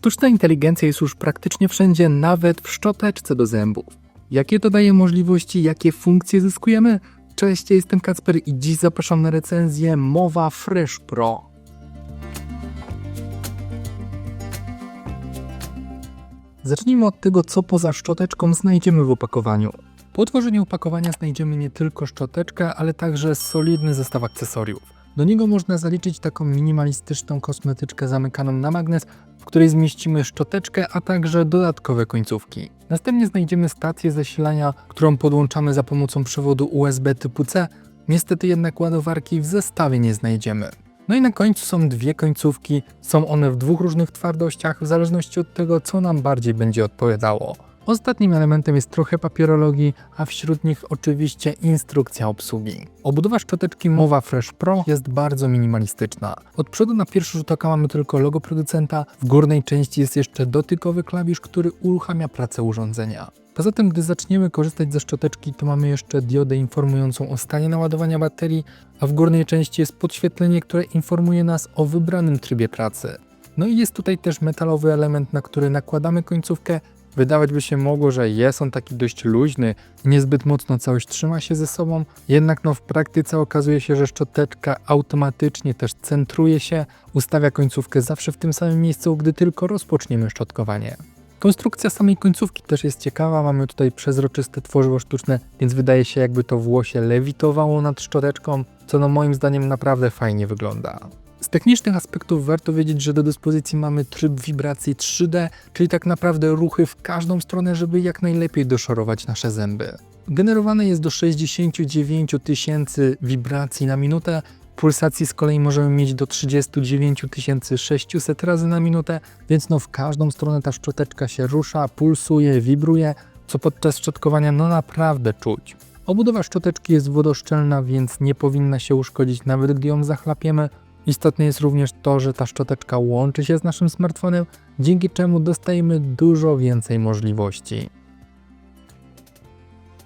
Sztuczna inteligencja jest już praktycznie wszędzie, nawet w szczoteczce do zębów. Jakie to daje możliwości, jakie funkcje zyskujemy? Cześć, jestem Kacper i dziś zapraszam na recenzję Mowa Fresh Pro. Zacznijmy od tego, co poza szczoteczką znajdziemy w opakowaniu. Po otworzeniu opakowania znajdziemy nie tylko szczoteczkę, ale także solidny zestaw akcesoriów. Do niego można zaliczyć taką minimalistyczną kosmetyczkę zamykaną na magnes, w której zmieścimy szczoteczkę, a także dodatkowe końcówki. Następnie znajdziemy stację zasilania, którą podłączamy za pomocą przewodu USB typu C. Niestety jednak ładowarki w zestawie nie znajdziemy. No i na końcu są dwie końcówki, są one w dwóch różnych twardościach, w zależności od tego, co nam bardziej będzie odpowiadało. Ostatnim elementem jest trochę papierologii, a wśród nich oczywiście instrukcja obsługi. Obudowa szczoteczki Mowa Fresh Pro jest bardzo minimalistyczna. Od przodu na pierwszy rzut oka mamy tylko logo producenta, w górnej części jest jeszcze dotykowy klawisz, który uruchamia pracę urządzenia. Poza tym, gdy zaczniemy korzystać ze szczoteczki, to mamy jeszcze diodę informującą o stanie naładowania baterii, a w górnej części jest podświetlenie, które informuje nas o wybranym trybie pracy. No i jest tutaj też metalowy element, na który nakładamy końcówkę. Wydawać by się mogło, że jest on taki dość luźny, niezbyt mocno całość trzyma się ze sobą, jednak no w praktyce okazuje się, że szczoteczka automatycznie też centruje się, ustawia końcówkę zawsze w tym samym miejscu, gdy tylko rozpoczniemy szczotkowanie. Konstrukcja samej końcówki też jest ciekawa. Mamy tutaj przezroczyste tworzywo sztuczne, więc wydaje się jakby to włosie lewitowało nad szczoteczką, co no moim zdaniem naprawdę fajnie wygląda. Z technicznych aspektów warto wiedzieć, że do dyspozycji mamy tryb wibracji 3D, czyli tak naprawdę ruchy w każdą stronę, żeby jak najlepiej doszorować nasze zęby. Generowane jest do 69 tysięcy wibracji na minutę, Pulsacji z kolei możemy mieć do 39 600 razy na minutę, więc no w każdą stronę ta szczoteczka się rusza, pulsuje, wibruje, co podczas szczotkowania no naprawdę czuć. Obudowa szczoteczki jest wodoszczelna, więc nie powinna się uszkodzić nawet gdy ją zachlapiemy. Istotne jest również to, że ta szczoteczka łączy się z naszym smartfonem, dzięki czemu dostajemy dużo więcej możliwości.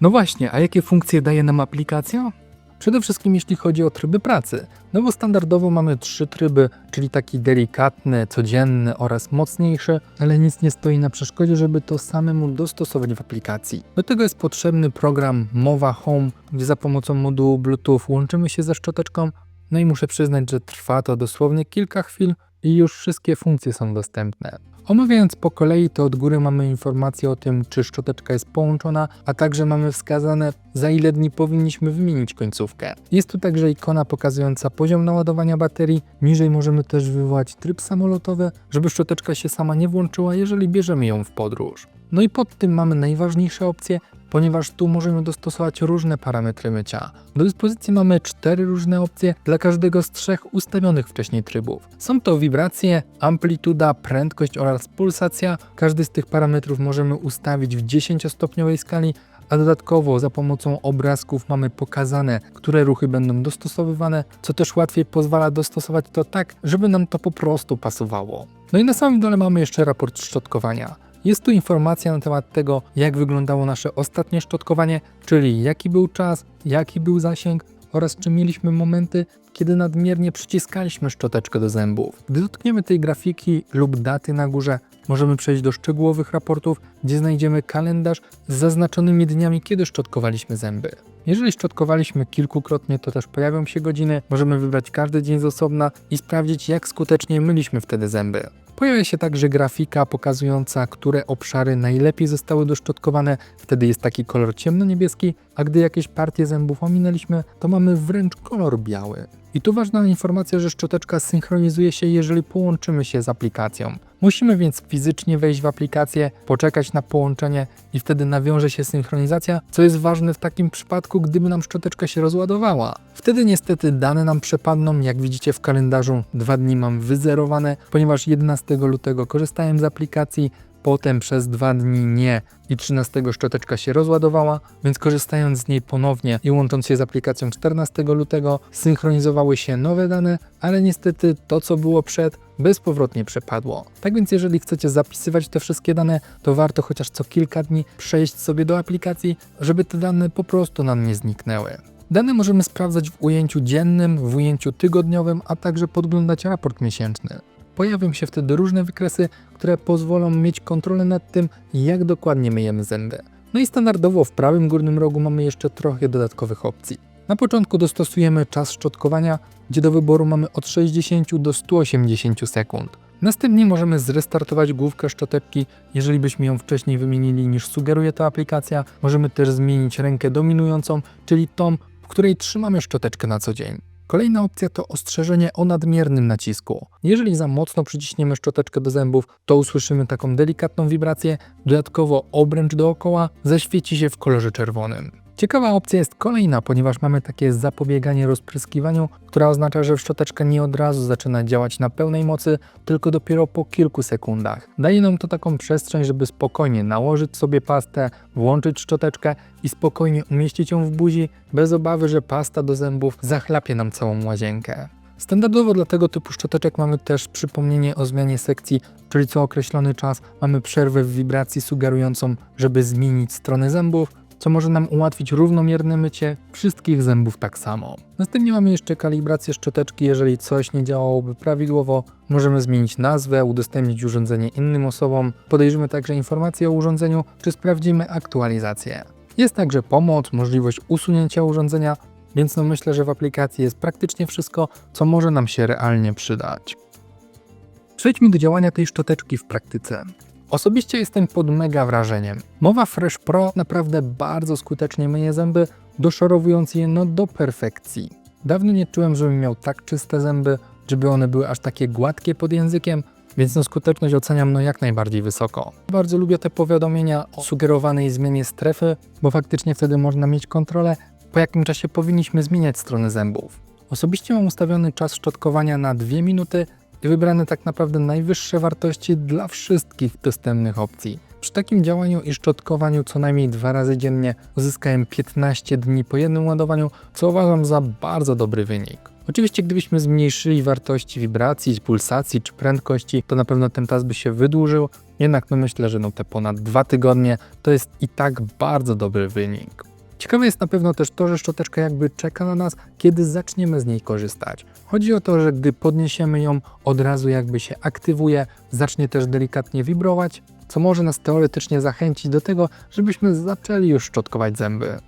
No właśnie, a jakie funkcje daje nam aplikacja? Przede wszystkim jeśli chodzi o tryby pracy. No bo standardowo mamy trzy tryby, czyli taki delikatny, codzienny oraz mocniejszy, ale nic nie stoi na przeszkodzie, żeby to samemu dostosować w aplikacji. Do tego jest potrzebny program Mowa Home, gdzie za pomocą modułu Bluetooth łączymy się ze szczoteczką. No i muszę przyznać, że trwa to dosłownie kilka chwil i już wszystkie funkcje są dostępne. Omawiając po kolei, to od góry mamy informację o tym, czy szczoteczka jest połączona, a także mamy wskazane, za ile dni powinniśmy wymienić końcówkę. Jest tu także ikona pokazująca poziom naładowania baterii. Niżej możemy też wywołać tryb samolotowy, żeby szczoteczka się sama nie włączyła, jeżeli bierzemy ją w podróż. No i pod tym mamy najważniejsze opcje, ponieważ tu możemy dostosować różne parametry mycia. Do dyspozycji mamy cztery różne opcje dla każdego z trzech ustawionych wcześniej trybów. Są to wibracje, amplituda, prędkość oraz pulsacja. Każdy z tych parametrów możemy ustawić w 10-stopniowej skali, a dodatkowo za pomocą obrazków mamy pokazane, które ruchy będą dostosowywane, co też łatwiej pozwala dostosować to tak, żeby nam to po prostu pasowało. No i na samym dole mamy jeszcze raport szczotkowania. Jest tu informacja na temat tego, jak wyglądało nasze ostatnie szczotkowanie, czyli jaki był czas, jaki był zasięg oraz czy mieliśmy momenty, kiedy nadmiernie przyciskaliśmy szczoteczkę do zębów. Gdy dotkniemy tej grafiki lub daty na górze, możemy przejść do szczegółowych raportów, gdzie znajdziemy kalendarz z zaznaczonymi dniami, kiedy szczotkowaliśmy zęby. Jeżeli szczotkowaliśmy kilkukrotnie, to też pojawią się godziny, możemy wybrać każdy dzień z osobna i sprawdzić, jak skutecznie myliśmy wtedy zęby. Pojawia się także grafika pokazująca, które obszary najlepiej zostały doszczotkowane. Wtedy jest taki kolor ciemno-niebieski, a gdy jakieś partie zębów ominęliśmy, to mamy wręcz kolor biały. I tu ważna informacja, że szczoteczka synchronizuje się, jeżeli połączymy się z aplikacją. Musimy więc fizycznie wejść w aplikację, poczekać na połączenie i wtedy nawiąże się synchronizacja, co jest ważne w takim przypadku, gdyby nam szczoteczka się rozładowała. Wtedy niestety dane nam przepadną, jak widzicie w kalendarzu dwa dni mam wyzerowane, ponieważ 11 lutego korzystałem z aplikacji, Potem przez dwa dni nie i 13 szczoteczka się rozładowała, więc korzystając z niej ponownie i łącząc się z aplikacją 14 lutego, synchronizowały się nowe dane, ale niestety to, co było przed, bezpowrotnie przepadło. Tak więc jeżeli chcecie zapisywać te wszystkie dane, to warto chociaż co kilka dni przejść sobie do aplikacji, żeby te dane po prostu nam nie zniknęły. Dane możemy sprawdzać w ujęciu dziennym, w ujęciu tygodniowym, a także podglądać raport miesięczny. Pojawią się wtedy różne wykresy, które pozwolą mieć kontrolę nad tym, jak dokładnie myjemy zęby. No i standardowo w prawym górnym rogu mamy jeszcze trochę dodatkowych opcji. Na początku dostosujemy czas szczotkowania, gdzie do wyboru mamy od 60 do 180 sekund. Następnie możemy zrestartować główkę szczoteczki, jeżeli byśmy ją wcześniej wymienili niż sugeruje ta aplikacja. Możemy też zmienić rękę dominującą, czyli tą, w której trzymamy szczoteczkę na co dzień. Kolejna opcja to ostrzeżenie o nadmiernym nacisku. Jeżeli za mocno przyciśniemy szczoteczkę do zębów, to usłyszymy taką delikatną wibrację, dodatkowo obręcz dookoła zaświeci się w kolorze czerwonym. Ciekawa opcja jest kolejna, ponieważ mamy takie zapobieganie rozpryskiwaniu, która oznacza, że szczoteczka nie od razu zaczyna działać na pełnej mocy, tylko dopiero po kilku sekundach. Daje nam to taką przestrzeń, żeby spokojnie nałożyć sobie pastę, włączyć szczoteczkę i spokojnie umieścić ją w buzi, bez obawy, że pasta do zębów zachlapie nam całą łazienkę. Standardowo dla tego typu szczoteczek mamy też przypomnienie o zmianie sekcji, czyli co określony czas mamy przerwę w wibracji sugerującą, żeby zmienić stronę zębów, co może nam ułatwić równomierne mycie wszystkich zębów tak samo. Następnie mamy jeszcze kalibrację szczoteczki, jeżeli coś nie działałoby prawidłowo, możemy zmienić nazwę, udostępnić urządzenie innym osobom, podejrzymy także informacje o urządzeniu, czy sprawdzimy aktualizację. Jest także pomoc, możliwość usunięcia urządzenia, więc no myślę, że w aplikacji jest praktycznie wszystko, co może nam się realnie przydać. Przejdźmy do działania tej szczoteczki w praktyce. Osobiście jestem pod mega wrażeniem. Mowa Fresh Pro naprawdę bardzo skutecznie myje zęby, doszorowując je no do perfekcji. Dawno nie czułem, żebym miał tak czyste zęby, żeby one były aż takie gładkie pod językiem, więc no skuteczność oceniam no jak najbardziej wysoko. Bardzo lubię te powiadomienia o sugerowanej zmianie strefy, bo faktycznie wtedy można mieć kontrolę, po jakim czasie powinniśmy zmieniać stronę zębów. Osobiście mam ustawiony czas szczotkowania na 2 minuty i wybrane tak naprawdę najwyższe wartości dla wszystkich dostępnych opcji. Przy takim działaniu i szczotkowaniu co najmniej dwa razy dziennie uzyskałem 15 dni po jednym ładowaniu, co uważam za bardzo dobry wynik. Oczywiście gdybyśmy zmniejszyli wartości wibracji, pulsacji czy prędkości, to na pewno ten czas by się wydłużył, jednak no myślę, że no te ponad dwa tygodnie to jest i tak bardzo dobry wynik. Ciekawe jest na pewno też to, że szczoteczka jakby czeka na nas, kiedy zaczniemy z niej korzystać. Chodzi o to, że gdy podniesiemy ją, od razu jakby się aktywuje, zacznie też delikatnie wibrować, co może nas teoretycznie zachęcić do tego, żebyśmy zaczęli już szczotkować zęby.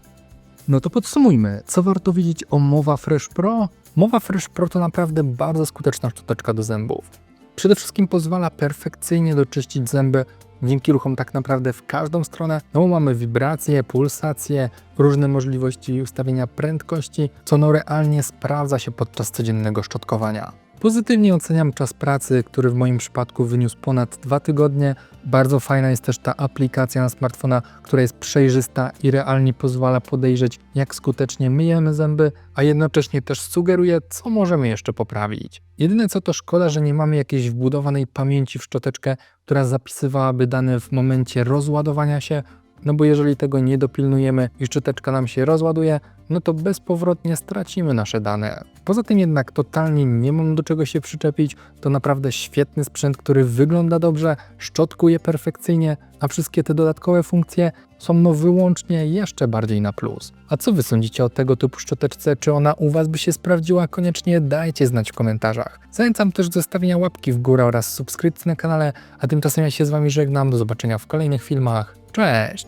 No to podsumujmy, co warto wiedzieć o Mowa Fresh Pro? Mowa Fresh Pro to naprawdę bardzo skuteczna szczoteczka do zębów. Przede wszystkim pozwala perfekcyjnie doczyścić zęby dzięki ruchom tak naprawdę w każdą stronę, no bo mamy wibracje, pulsacje, różne możliwości ustawienia prędkości, co no realnie sprawdza się podczas codziennego szczotkowania. Pozytywnie oceniam czas pracy, który w moim przypadku wyniósł ponad 2 tygodnie. Bardzo fajna jest też ta aplikacja na smartfona, która jest przejrzysta i realnie pozwala podejrzeć, jak skutecznie myjemy zęby, a jednocześnie też sugeruje, co możemy jeszcze poprawić. Jedyne co to szkoda, że nie mamy jakiejś wbudowanej pamięci w szczoteczkę, która zapisywałaby dane w momencie rozładowania się, no bo jeżeli tego nie dopilnujemy i szczoteczka nam się rozładuje, no to bezpowrotnie stracimy nasze dane. Poza tym jednak totalnie nie mam do czego się przyczepić, to naprawdę świetny sprzęt, który wygląda dobrze, szczotkuje perfekcyjnie, a wszystkie te dodatkowe funkcje są no wyłącznie jeszcze bardziej na plus. A co wy sądzicie o tego typu szczoteczce? Czy ona u was by się sprawdziła? Koniecznie dajcie znać w komentarzach. Zachęcam też do zostawienia łapki w górę oraz subskrypcji na kanale, a tymczasem ja się z wami żegnam. Do zobaczenia w kolejnych filmach. Cześć!